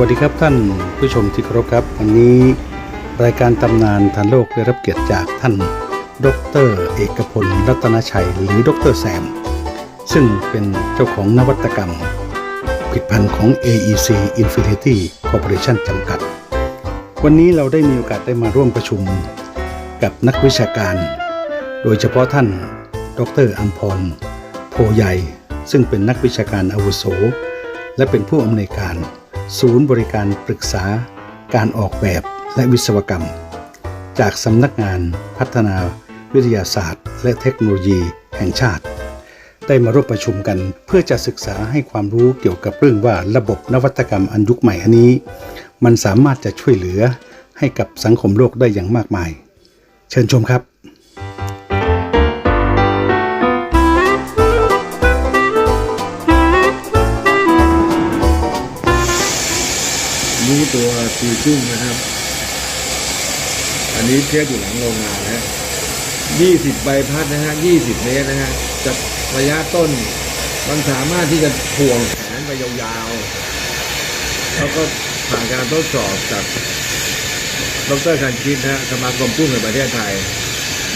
วัสดีครับท่านผู้ชมที่เคารพครับ วันนี้รายการตำนานทันโลกได้รับเกียรติจากท่าน ดร เอกพลรัตนชัย หรือดรแซม ซึ่งเป็นเจ้าของนวัตกรรม ผลิตภัณฑ์ของ AEC Infinity Corporation จำกัด วันนี้เราได้มีโอกาสได้มาร่วมประชุมกับนักวิชาการ โดยเฉพาะท่าน ดรอัมพรโพใหญ่ ซึ่งเป็นนักวิชาการอาวุโส และเป็นผู้อำนวยการ ศูนย์บริการปรึกษาการออกแบบและวิศวกรรม จากสำนักงานพัฒนาวิทยาศาสตร์ และเทคโนโลยีแห่งชาติ ได้มาร่วมประชุมกันเพื่อจะศึกษาให้ความรู้เกี่ยวกับเรื่องว่าระบบนวัตกรรมอันยุคใหม่อันนี้ มันสามารถจะช่วยเหลือให้กับสังคมโลกได้อย่างมากมาย เชิญชมครับ ตีชุ่งนะครับ อันนี้เทียบอยู่หลังโรงงานนะฮะ20ใบพัดนะฮะ20เมตรนะฮะจากระยะต้น มันสามารถที่จะถ่วงแขนไปยาวๆ แล้วก็ผ่านการทดสอบจากดรคันชิตนะฮะสมาคมกุ้งแห่งประเทศไทย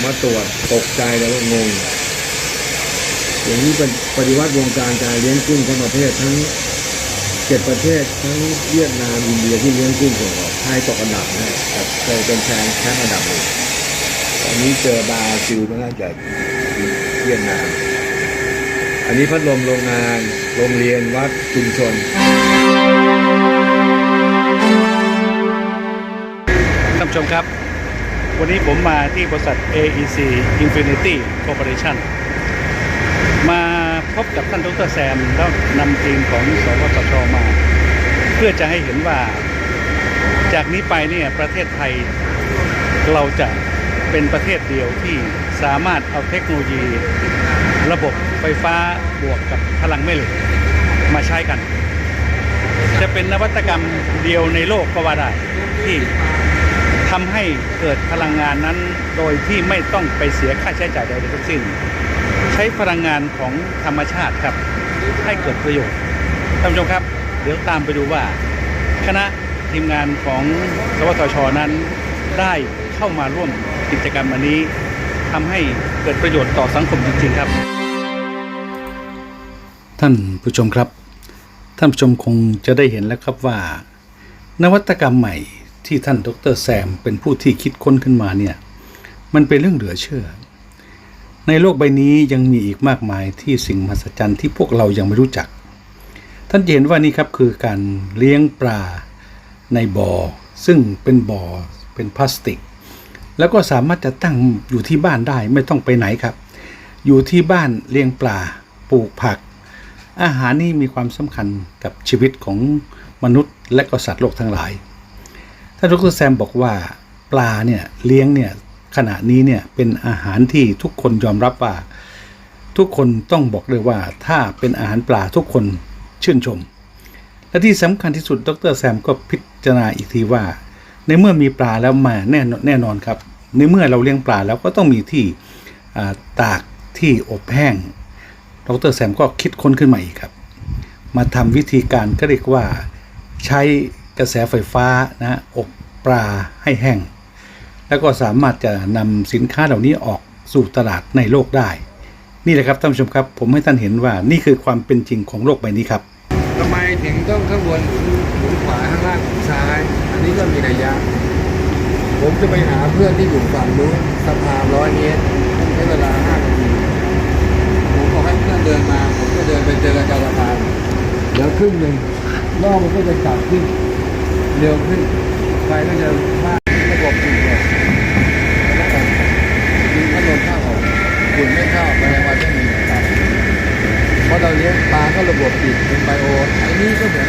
มาตรวจตกใจแล้วก็งง อย่างนี้เป็นปฏิวัติวงการการเลี้ยงกุ้งทั้งประเทศทั้ง เจ็ดประเทศทั้งเวียดนามอินเดียที่เลี้ยงกุ้งส่งออกไทยตกอันดับนะแต่เคยเป็นแชมป์แชมป์อันดับหนึ่งตอนนี้เจอบราซิลน่าจะเวียดนาม อันนี้พัดลมโรงงาน โรงเรียนวัดชุมชนท่านผู้ชมครับ วันนี้ผมมาที่บริษัท AEC Infinity Corporation มา พบกับท่านดรแซมแล้วนำทีมของสวทชมา เพื่อจะให้เห็นว่า จากนี้ไปเนี่ยประเทศไทยเราจะเป็นประเทศเดียวที่สามารถเอาเทคโนโลยี ระบบไฟฟ้าบวกกับพลังแม่เหล็กมาใช้กัน จะเป็นนวัตกรรมเดียวในโลกก็ว่าได้ที่ทำให้เกิดพลังงานนั้นโดยที่ไม่ต้องไปเสียค่าใช้จ่ายใดๆทั้งสิ้น ช้พลังงานของธรรมชาติครับ ให้เกิดประโยชน์ท่านผู้ชมครับ เดี๋ยวตามไปดูว่า คณะทีมงานของสวทชนั้น ได้เข้ามาร่วมกิจกรรมอันนี้ทำให้เกิดประโยชน์ต่อสังคมจริง ๆ ครับ ท่านผู้ชมครับ ท่านผู้ชมคงจะได้เห็นแล้วครับว่า นวัตกรรมใหม่ที่ท่านดรแซมเป็นผู้ที่คิดค้นขึ้นมาเนี่ยมันเป็นเรื่องเหลือเชื่อ ในโลกใบนี้ยังมีอีกมากมายที่สิ่งมหัศจรรย์ที่พวกเรายังไม่รู้จัก ท่านจะเห็นว่านี่ครับคือการเลี้ยงปลาในบ่อ ซึ่งเป็นบ่อเป็นพลาสติก แล้วก็สามารถจะตั้งอยู่ที่บ้านได้ไม่ต้องไปไหนครับ อยู่ที่บ้านเลี้ยงปลาปลูกผัก อาหารนี่มีความสำคัญกับชีวิตของมนุษย์และก็สัตว์โลกทั้งหลายท่านดรแซมบอกว่าปลาเนี่ยเลี้ยงเนี่ย ขณะนี้เนี่ยเป็นอาหารที่ทุกคนยอมรับว่า ทุกคนต้องบอกเลยว่า ถ้าเป็นอาหารปลาทุกคนชื่นชม และที่สำคัญที่สุดดรแซมก็พิจารณาอีกทีว่า ในเมื่อมีปลาแล้วมาแน่นอนแน่นอนครับ ในเมื่อเราเลี้ยงปลาแล้วก็ต้องมีที่ตากที่อบแห้งดรแซมก็คิดค้นขึ้นมาอีกครับ มาทำวิธีการก็เรียกว่าใช้กระแสไฟฟ้านะอบปลาให้แห้ง แล้วก็สามารถจะนำสินค้าเหล่านี้ออกสู่ตลาดในโลกได้ นี่แหละครับท่านผู้ชมครับ ผมให้ท่านเห็นว่านี่คือความเป็นจริงของโลกใบนี้ครับทำไมถึงต้องข้างบนหมุนขวาข้างล่างหมุนซ้าย อันนี้ก็มีนัยยะ ผมจะไปหาเพื่อนที่อยู่ฝั่งนู้นสะพานร้อยเมตรใช้เวลาห้านาทีผมบอกให้เพื่อนเดินมา ผมก็เดินไปเจอกันกลางสะพานแล้วครึ่งหนึ่งรอบมันก็จะกลับขึ้น เร็วขึ้นไฟก็จะมาก บบปิดเลยแล้วก็ดึงพัดลมข้าวออกฝุ่นไม่เข้าแมลงวันไม่มีเพราะเราเลี้ยงปลาก็ระบบปิดเป็นไบโอไอ้นี่ก็เหมือน